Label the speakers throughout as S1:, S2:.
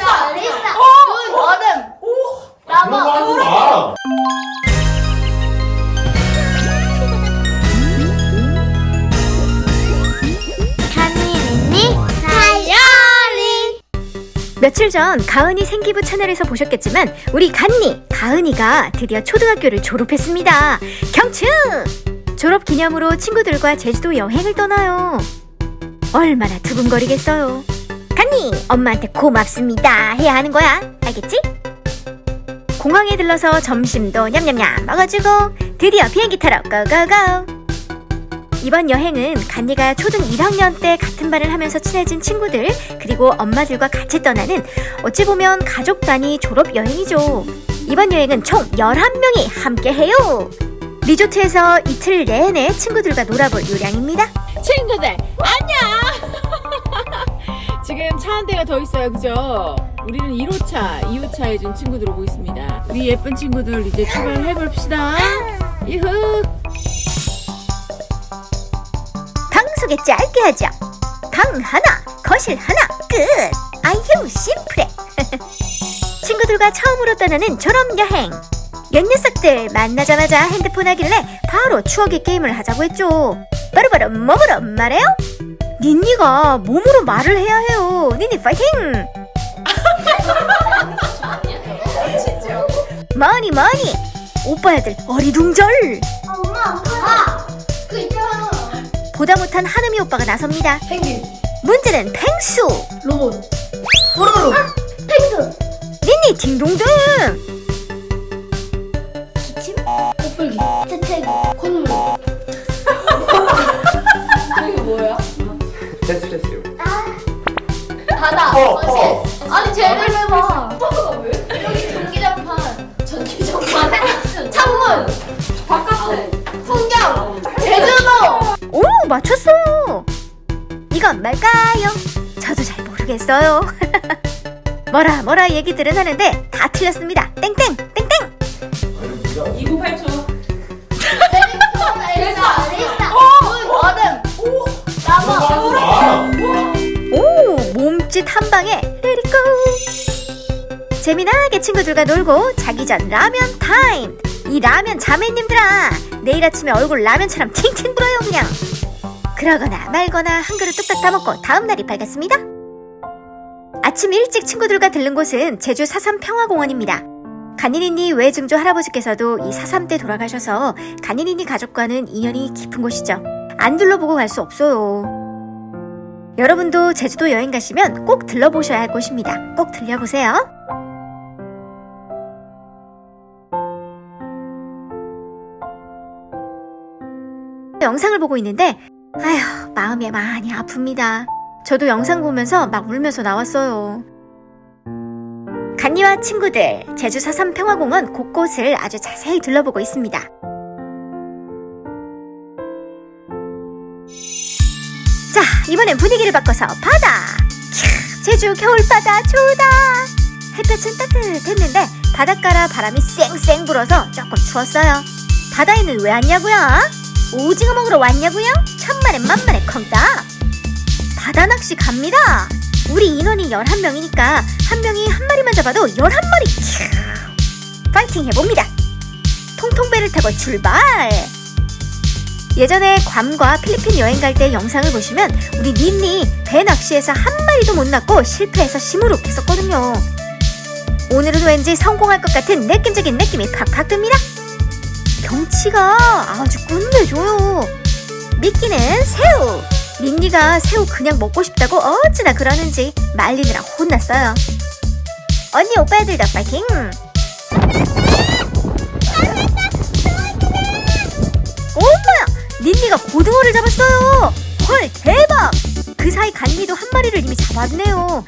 S1: 리사 리사
S2: 어!
S1: 눈 얼음 나무
S3: 아,
S1: 간이니 다이어리
S2: 며칠 전 가은이 생기부 채널에서 보셨겠지만 우리 간니 가은이가 드디어 초등학교를 졸업했습니다. 경축! 졸업 기념으로 친구들과 제주도 여행을 떠나요. 얼마나 두근거리겠어요. 간니 엄마한테 고맙습니다 해야 하는 거야. 알겠지? 공항에 들러서 점심도 냠냠냠 먹어주고 드디어 비행기 타러 고고고. 이번 여행은 간니가 초등 1학년 때 같은 반을 하면서 친해진 친구들 그리고 엄마들과 같이 떠나는 어찌 보면 가족 단위 졸업 여행이죠. 이번 여행은 총 11명이 함께 해요. 리조트에서 이틀 내내 친구들과 놀아볼 요량입니다.
S4: 친구들 안녕 지금 차 한 대가 더 있어요 그죠 우리는 1호차 2호차에 준 친구들 오고 있습니다 우리 예쁜 친구들 이제 출발해 봅시다 이후
S2: 방 소개 짧게 하죠. 방 하나, 거실 하나, 끝. 아휴 심플해. 친구들과 처음으로 떠나는 졸업 여행. 옛 녀석들 만나자마자 핸드폰 하길래 바로 추억의 게임을 하자고 했죠. 바로바로 몸으로 말해요? 닌니가 몸으로 말을 해야 해요. 닌니 파이팅! 머니 머니! 오빠야들 어리둥절!
S1: 엄마 아빠 그 있잖아
S2: 보다 못한 하느미 오빠가 나섭니다.
S1: 펭귄
S2: 문제는 펭수!
S1: 로봇 뽀로로 펭수
S2: 닌니 딩동댕!
S1: 기침 거풀기 재채기
S2: 맞췄어! 이건 뭘까요? 저도 잘 모르겠어요. 뭐라 뭐라 얘기들은 하는데 다 틀렸습니다. 땡땡! 땡땡!
S4: 2987초
S1: 리사 리사 눈 얼음 나무
S3: 아,
S2: 오, 몸짓 한 방에 레리고! 재미나게 친구들과 놀고 자기 전 라면 타임! 이 라면 자매님들아! 내일 아침에 얼굴 라면처럼 팅팅 불어요 그냥! 그러거나 말거나 한 그릇 뚝딱 다 먹고 다음 날이 밝았습니다. 아침 일찍 친구들과 들른 곳은 제주 사삼 평화공원입니다. 간이니니 외증조 할아버지께서도 이 사삼 때 돌아가셔서 간이니니 가족과는 인연이 깊은 곳이죠. 안 둘러보고 갈 수 없어요. 여러분도 제주도 여행 가시면 꼭 들러보셔야 할 곳입니다. 꼭 들려보세요. 영상을 보고 있는데, 아휴, 마음이 많이 아픕니다. 저도 영상 보면서 막 울면서 나왔어요. 간니와 친구들, 제주 사삼 평화공원 곳곳을 아주 자세히 둘러보고 있습니다. 자, 이번엔 분위기를 바꿔서 바다! 캬, 제주 겨울바다 좋다! 햇볕은 따뜻했는데 바닷가라 바람이 쌩쌩 불어서 조금 추웠어요. 바다에는 왜 왔냐고요? 오징어 먹으러 왔냐고요? 천만에 만만에 콩다! 바다 낚시 갑니다! 우리 인원이 11명이니까 한 명이 한 마리만 잡아도 11마리! 캬, 파이팅 해봅니다! 통통배를 타고 출발! 예전에 괌과 필리핀 여행 갈 때 영상을 보시면 우리 닌니 배 낚시에서 한 마리도 못 낚고 실패해서 시무룩했었거든요. 오늘은 왠지 성공할 것 같은 느낌적인 느낌이 팍팍 듭니다. 경치가 아주 끝내줘요. 미끼는 새우. 닌니가 새우 그냥 먹고 싶다고 어찌나 그러는지 말리느라 혼났어요. 언니 오빠들도 파이팅! 엄마야! 닌니가 고등어를 잡았어요! 헐 대박! 그 사이 간니도 한 마리를 이미 잡았네요.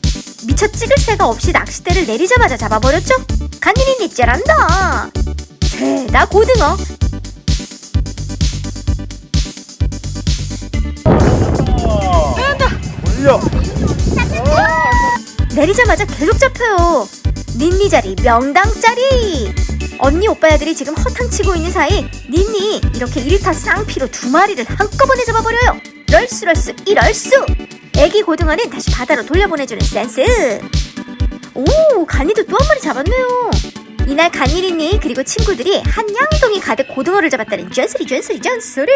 S2: 미처 찍을 새가 없이 낚싯대를 내리자마자 잡아버렸죠? 간니 닌니 째란다! 죄다 고등어!
S3: 올려.
S2: 내리자마자 계속 잡혀요. 닌니 자리 명당 자리. 언니 오빠야들이 지금 허탕치고 있는 사이 닌니 이렇게 1타 쌍피로 두 마리를 한꺼번에 잡아버려요. 럴수 럴수 이럴수. 애기 고등어는 다시 바다로 돌려보내주는 센스. 오, 간이도 또 한 마리 잡았네요. 이날 간일이니 그리고 친구들이 한 양동이 가득 고등어를 잡았다는 쩐소리 쩐소리 쩐소리.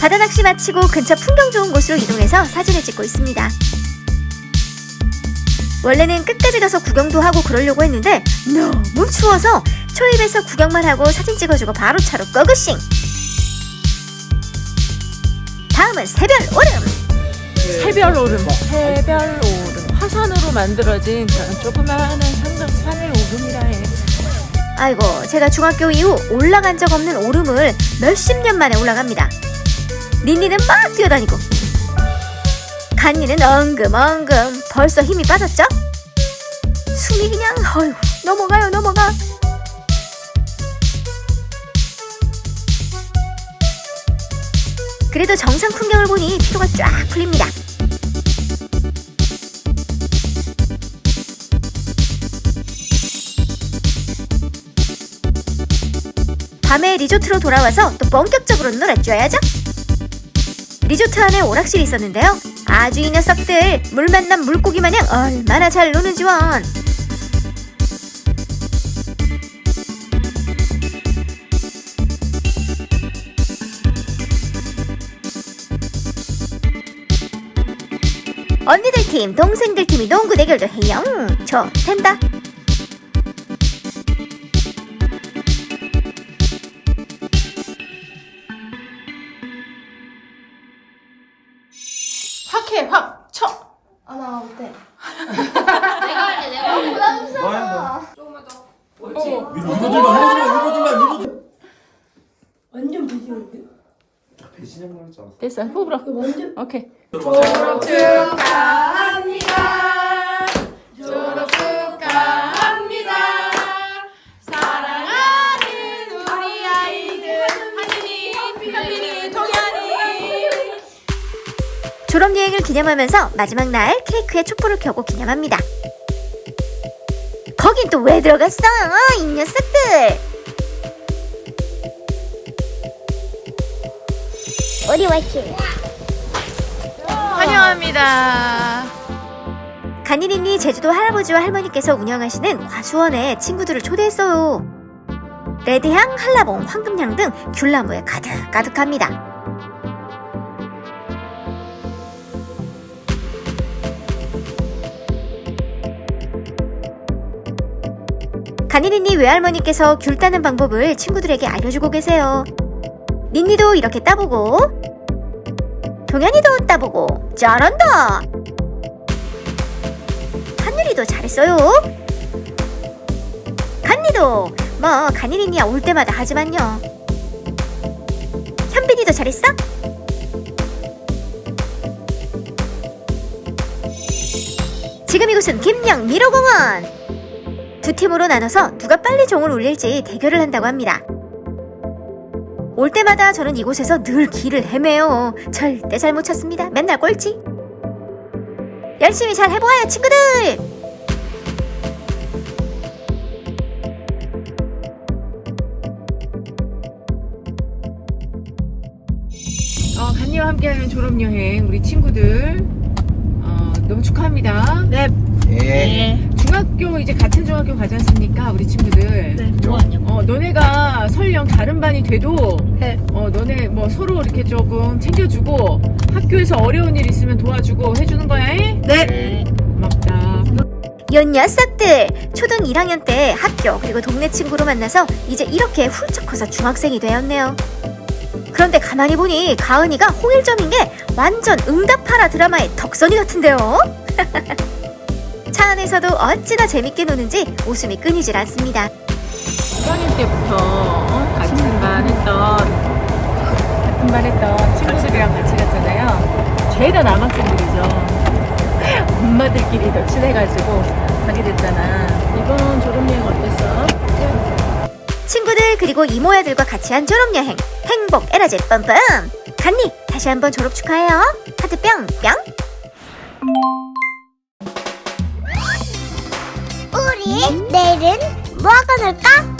S2: 바다 낚시 마치고 근처 풍경 좋은 곳으로 이동해서 사진을 찍고 있습니다. 원래는 끝까지 가서 구경도 하고 그러려고 했는데 너무 추워서 초입에서 구경만 하고 사진 찍어주고 바로 차로 고고싱 다음은 새별 오름
S4: 새별 오름. 새별 오름. 화산으로 만들어진 그런 조그마한 상상 산의 오름이라 해.
S2: 아이고 제가 중학교 이후 올라간 적 없는 오름을 몇십 년 만에 올라갑니다 린니는 막 뛰어다니고 간니는 엉금엉금 벌써 힘이 빠졌죠? 숨이 그냥 어휴 넘어가요 넘어가 그래도 정상 풍경을 보니 피로가 쫙 풀립니다 밤에 리조트로 돌아와서 또 본격적으로 놀아줘야죠. 리조트 안에 오락실이 있었는데요. 아주 이 녀석들 물 만난 물고기 마냥 얼마나 잘 노는지 원. 언니들 팀, 동생들 팀이 농구 대결도 해요. 좋텐다.
S4: 확해 확 쳐.
S1: 아, 나 못해. 내가 할래, 내가. 부담스러워.
S3: 위로 위로 들마 위로 들마 위로 들마 위로 들마.
S1: 완전 부지런데?
S3: 배신형 말할 줄 알았어.
S4: 됐어. 호불어.
S1: 완전.
S4: 오케이.
S3: 졸업
S2: 졸업여행을 기념하면서 마지막 날 케이크에 촛불을 켜고 기념합니다. 거긴 또 왜 들어갔어? 이 녀석들! 어디 왔지?
S4: 환영합니다.
S2: 간이린이 제주도 할아버지와 할머니께서 운영하시는 과수원에 친구들을 초대했어요. 레드향, 한라봉, 황금향 등 귤나무에 가득가득합니다. 간이린이 외할머니께서 귤 따는 방법을 친구들에게 알려주고 계세요. 닌니도 이렇게 따보고 동현이도 따보고 잘한다! 하늘이도 잘했어요. 간니도 뭐 간이린이야 올 때마다 하지만요. 현빈이도 잘했어? 지금 이곳은 김영 미로공원. 두 팀으로 나눠서 누가 빨리 종을 울릴지 대결을 한다고 합니다. 올 때마다 저는 이곳에서 늘 길을 헤매요. 절대 잘못 찾습니다. 맨날 꼴찌. 열심히 잘 해보아요, 친구들!
S4: 어, 간니와 함께하는 졸업여행 우리 친구들 어, 너무 축하합니다. 네.
S3: 예.
S4: 중학교 이제 같은 중학교 가지 않습니까 우리 친구들.
S1: 네, 뭐 하냐고.
S4: 어 너네가 설령 다른 반이 돼도
S1: 네.
S4: 어 너네 뭐 서로 이렇게 조금 챙겨주고 학교에서 어려운 일 있으면 도와주고 해주는 거야. 잉?
S1: 네.
S4: 고맙다.
S2: 요 녀석들! 초등 1학년 때 학교 그리고 동네 친구로 만나서 이제 이렇게 훌쩍 커서 중학생이 되었네요. 그런데 가만히 보니 가은이가 홍일점인 게 완전 응답하라 드라마의 덕선이 같은데요? 차 안에서도 어찌나 재밌게 노는지 웃음이 끊이질 않습니다.
S4: 1학년 때부터 어? 같은 반 했던 같은 반 했던 친구들이랑 같이 갔잖아요. 죄다 남학생들이죠. 엄마들끼리 더 친해가지고 가게 됐잖아. 이번 졸업여행 어땠어?
S2: 친구들 그리고 이모야들과 같이 한 졸업여행 행복 에너지 뿜뿜 간니 다시 한번 졸업 축하해요 하트 뿅뿅
S5: 내일은 뭐가 될까?